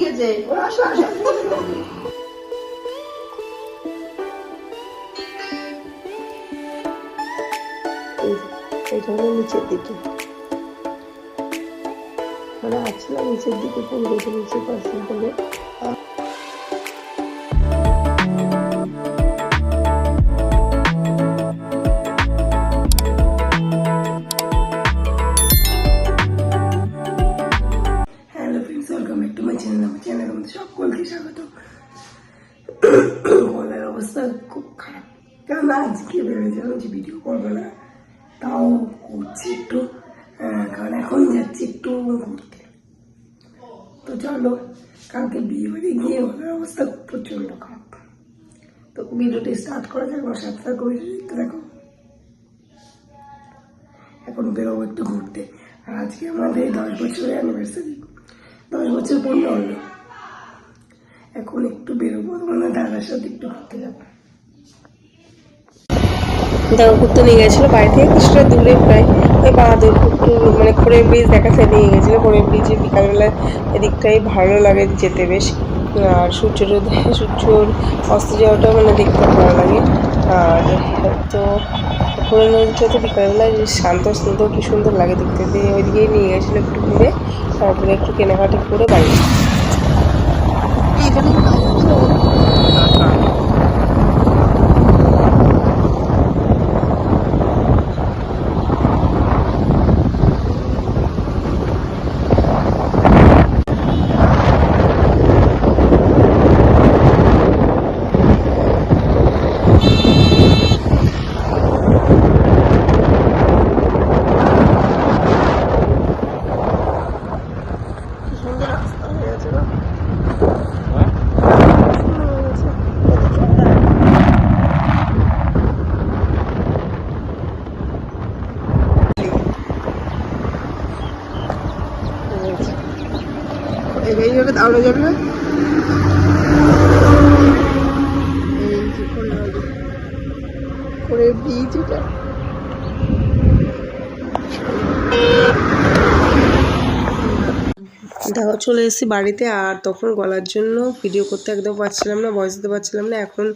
গিয়েছে আসো নিচের দিকে। মানে আছে নিচের দিকে? ফুল গেছে? নিচে পাশে বলে কারণ আজকে ভেবেছিলাম যে ভিডিও করব না তাও করছি একটু কারণ এখন যাচ্ছি একটু ঘুরতে তো চলো কালকে বিয়ে বাড়ি গিয়ে গলার অবস্থা প্রচণ্ড খারাপ তো ভিডিওটি স্টার্ট করা যাক আমার সাথে থাকো দেখো এখন বেরোবো একটু ঘুরতে আর আজকে আমাদের দশ বছরের অ্যানিভার্সারি দশ বছর পূর্ণ হলো এখন একটু বেরোবো মানে দাদার সাথে একটু ঘুরতে যাব দেখো ঘুরতে নিয়ে গেছিল, বাড়ি থেকে কিছুটা দূরে প্রায় ওই বাহাদুর একটু মানে খড়ের ব্রিজ দেখা দেখাতে নিয়ে গেছিল। খড়ের ব্রিজে বিকালবেলা এদিকটাই ভালো লাগে যেতে বেশ। আর সূর্যের সূর্যর অস্ত যাওয়াটাও মানে দেখতে ভালো লাগে। আর তো খড়ের নদীটা তো বিকালবেলা শান্ত, স্নিগ্ধ, কি সুন্দর লাগে দেখতে। দিয়ে ওইদিকেই নিয়ে গেছিল একটু ঘুরে, তারপরে একটু কেনাকাটি করে বাড়ি সুন্দর রাস্তা হয়ে গেছে না এই করে করে ব্রিজ এটা। দেখো চলে এসেছি বাড়িতে আর তখন গলার জন্য ভিডিও করতে একদম পারছিলাম না ভয়েস দিতে পারছিলাম না। এখন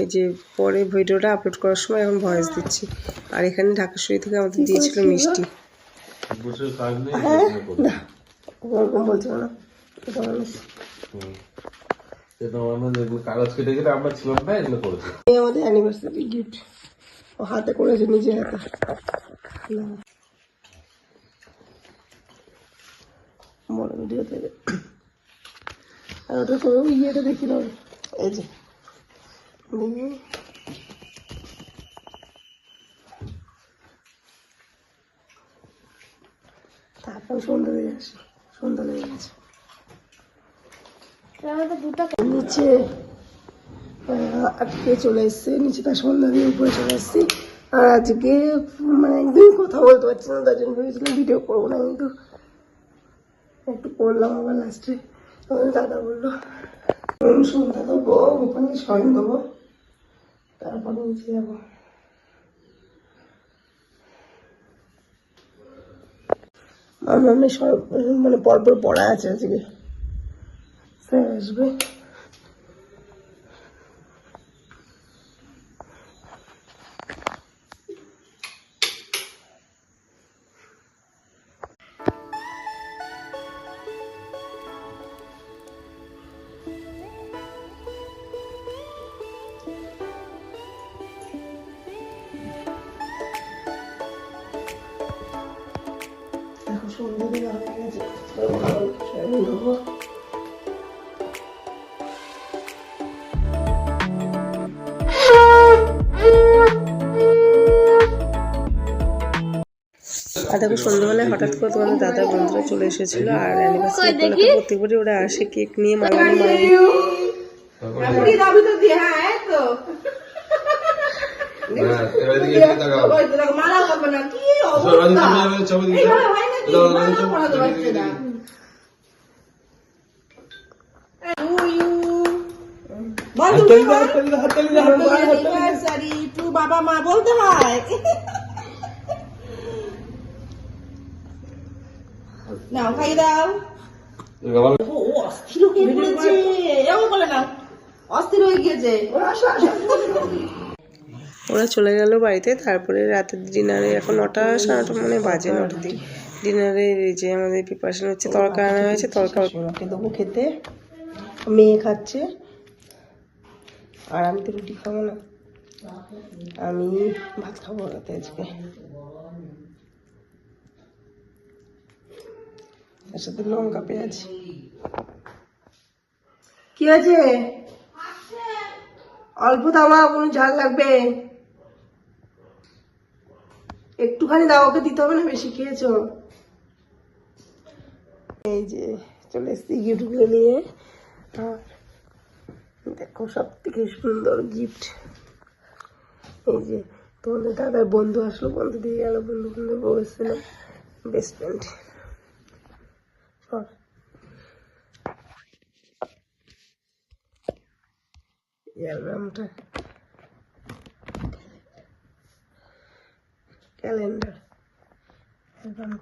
এই যে পরে ভিডিওটা আপলোড করার সময় এখন ভয়েস দিচ্ছি। আর এখানে ঢাকেশ্বরী থেকে আমাদের দিয়েছিল মিষ্টি। হ্যাঁ। ওরকম বলছো না। এটা মানুষ হুম। এটা যেগুলো কাগজ কেটে কেটে আমরা ছিলাম না এগুলো করেছে। আমাদের অ্যানিভার্সারি গিফট ও হাতে করেছে নিজে হাতে। বড় ভিডিও থেকে আর ওটা ইয়েটা দেখি না। এই যে। তারপর সন্ধ্যা হয়ে আসে সন্ধ্যা হয়ে গেছে। নিচে আজকে চলে এসছে নিচে তার সন্ধ্যা দিয়ে উপরে চলে এসছি। আর আজকে মানে একদমই কথা বলতে পারছি না তার জন্য ভেবেছিলাম ভিডিও করব না কিন্তু একটু করলাম আবার লাস্টে দাদা বলল "উম, সন্ধ্যা দেবো ওখানে স্বয়ং দেবো। তারপরে নিচে যাব। আমার মানে সব মানে পরপর পড়া আছে আজকে। স্যার আসবে এখন সন্ধ্যে দেওয়া হয়ে গেছে স্বয়ং দেবো আর দেখো সন্ধ্যাবেলায় হঠাৎ করে তোমাদের দাদার বন্ধুরা চলে এসেছিল আর অ্যানিভার্সারি উপলক্ষে প্রত্যেকবারই ওরা আসে কেক নিয়ে মালানি হ্যাঁ হ্যাঁ, বাবা মা বলতে হয়। নাও খাই দাও। ও ও অস্থির হয়ে পড়েছে এও বলে না। অস্থির হয়ে গিয়েছে। ওরা চলে গেল বাড়িতে তারপরে রাতের ডিনারে এখন নটা সাড়ে নটা মানে বাজে নটা দিন ডিনারে এই যে আমাদের প্রিপারেশন হচ্ছে তরকা আনা হয়েছে তরকা ওকে দেবো খেতে। মেয়ে খাচ্ছে। আর আমি তো রুটি খাব না। আমি ভাত খাব রাতে আজকে। তার সাথে লঙ্কা পেঁয়াজ কি আছে অল্প দামা কোনো ঝাল লাগবে। একটুখানি দাও, ওকে দিতে হবে না, বেশি খেয়েছো। এই যে, চলে এসছি গিফটগুলো নিয়ে। আর দেখো সব থেকে সুন্দর গিফট। এই যে, তোমাদের দাদার বন্ধু আসলো, বন্ধু দিয়ে গেল, বন্ধু বন্ধু বসছিল বেস্ট ফ্রেন্ড অ্যালবামটা ক্যালেন্ডার অ্যালবাম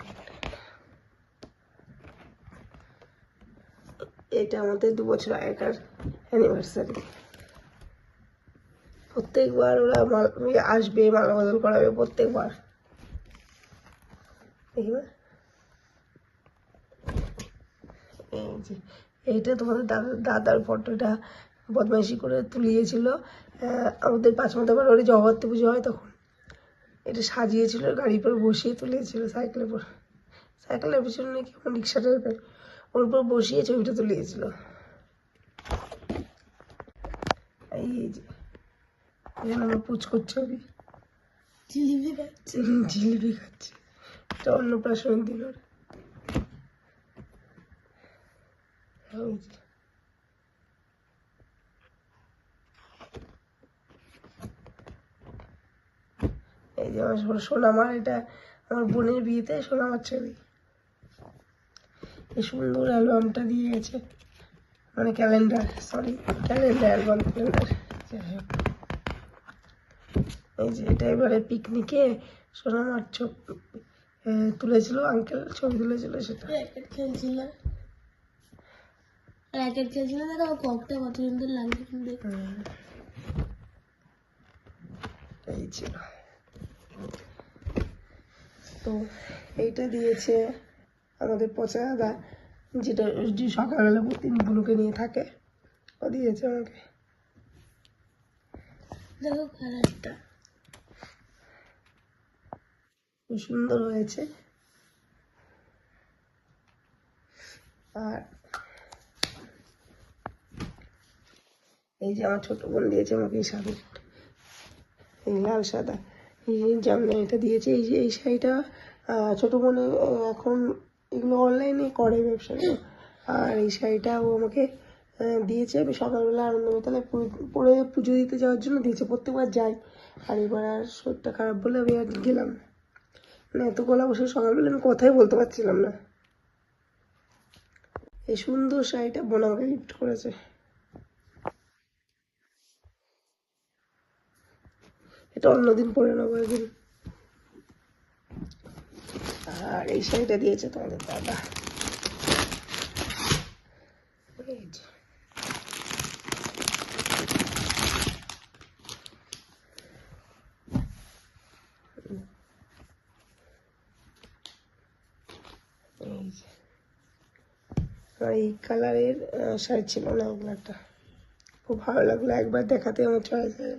এটা আমাদের দু বছর আগেকার অ্যানিভার্সারি প্রত্যেকবার ওরা আসবে, মালা বদল করাবে প্রত্যেকবার। দেখবে যে এইটা তোমাদের দাদা দাদার ফটোটা বদমাইশি করে তুলিয়েছিল। আমাদের পাঁচ মাথা বাড়ি জগত্তে পুজো হয় তখন। এটা সাজিয়েছিল গাড়ির পর বসিয়ে তুলিয়েছিল সাইকেলের পর সাইকেলের পিছনে নাকি আমার রিক্সা টাইপের। ওর উপর বসিয়ে ছবিটা তুলিয়েছিল। এই যে এখানে আমার পুচকোর ছবি জিলিপি খাচ্ছে। জিলিপি খাচ্ছে। এটা অন্নপ্রাশনের দিন ওর যে। এই যে আমার সোনা- সোনামার এটা আমার বোনের বিয়েতে সোনামার ছবি। এই সুন্দর অ্যালবামটা দিয়ে গেছে। মানে calendar sorry calendar album, calendar. এই যে এটা এবারে পিকনিকে সোনামার ছবি তুলেছিল আঙ্কেল ছবি তুলেছিল সেটা। র্যাকেট খেলছিল। র্যাকেট খেলছিল না আমার কপটা কত সুন্দর লাগছে কিন্তু এই ছিল তো এইটা দিয়েছে আমাদের পচা দাদা যেটা যে সকালবেলা প্রতিদিন বুনুকে নিয়ে থাকে ও দিয়েছে আমাকে দেখো কালারটা খুব সুন্দর হয়েছে আর এই যে আমার ছোট বোন দিয়েছে আমাকে এই শাড়ি এই লাল সাদা। এই জামদানিটা দিয়েছে, এই যে এই শাড়িটা ছোট বোনে এখন এগুলো অনলাইনে করে ব্যবসাগুলো আর এই শাড়িটা ও আমাকে দিয়েছে। আমি সকালবেলা আনন্দমিতালে পরে পুজো দিতে যাওয়ার জন্য দিয়েছে, প্রত্যেকবার যাই। আর এবার আর শরীরটা খারাপ বলে আমি আর গেলাম না। এত গলা বসে সকালবেলা আমি কথাই বলতে পারছিলাম না। এই সুন্দর শাড়িটা বোন আমাকে গিফট করেছে। এটা অন্যদিন পরে নেব একদিন। আর এই শাড়িটা দিয়েছে তোমাদের দাদা। এই কালারের শাড়ি ছিল না ওগুলো একটা খুব ভালো লাগল, একবার দেখাতে আমার চয়েস হয়ে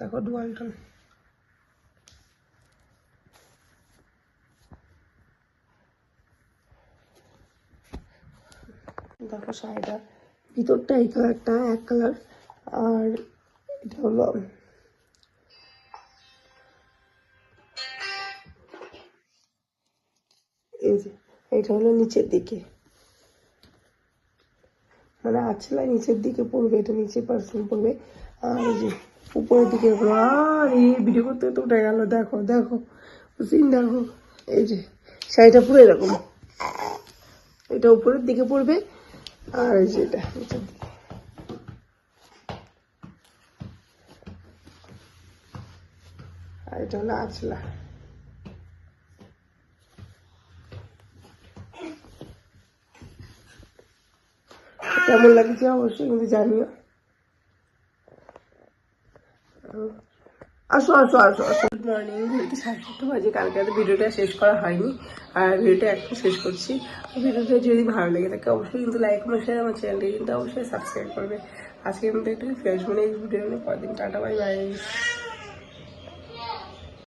দেখো ডুয়ালটন দেখো শাড়িটা ভিতরটা এই কালারটা এক কালার আর এটা হলো এটা হলো নিচের দিকে। মানে আছলা নিচের দিকে পড়বে, এটা নিচে পার্সেন্ট পড়বে। আর এই যে উপরের দিকে আরে ভিডিও করতে তো উঠে গেল, দেখো দেখো সিন দেখো, এই যে, শাড়িটা পুরো এরকম। এটা উপরের দিকে পড়বে, আর এই যে এটা আর এটা হলো কেমন লাগছে অবশ্যই কিন্তু জানিও। আসো আসো আসো আসো। গুড মর্নিং ঘড়িতে সাড়ে সাতটা বাজে। কালকে তো ভিডিওটা শেষ করা হয়নি। আর ভিডিওটা এখন শেষ করছি। ভিডিওটা যদি ভালো লেগে থাকে, অবশ্যই কিন্তু লাইক কমেন্ট শেয়ার আমার চ্যানেলটি কিন্তু অবশ্যই সাবস্ক্রাইব করবে। আজকে কিন্তু একটু ফ্রেশ মনে ভিডিও নিয়ে। পরদিন টাটা বাই বাই